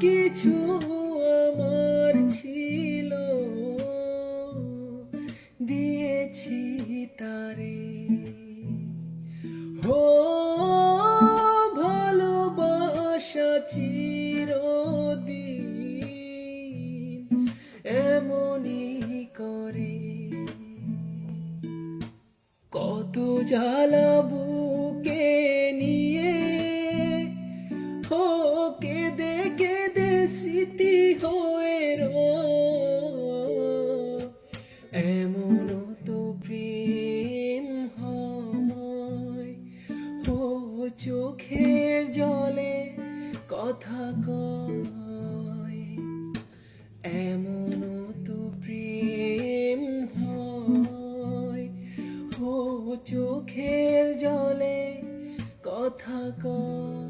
কিছু আমার ছিল। দিয়েছি তারে। হো ভালোবাসা চিরদিন এমনই করে। কত জ্বালা বুকে নিয়ে হো কেঁদে চোখের জলে কথা কয় এমনও তো প্রেম হয়। ও চোখের জলে কথা কয়।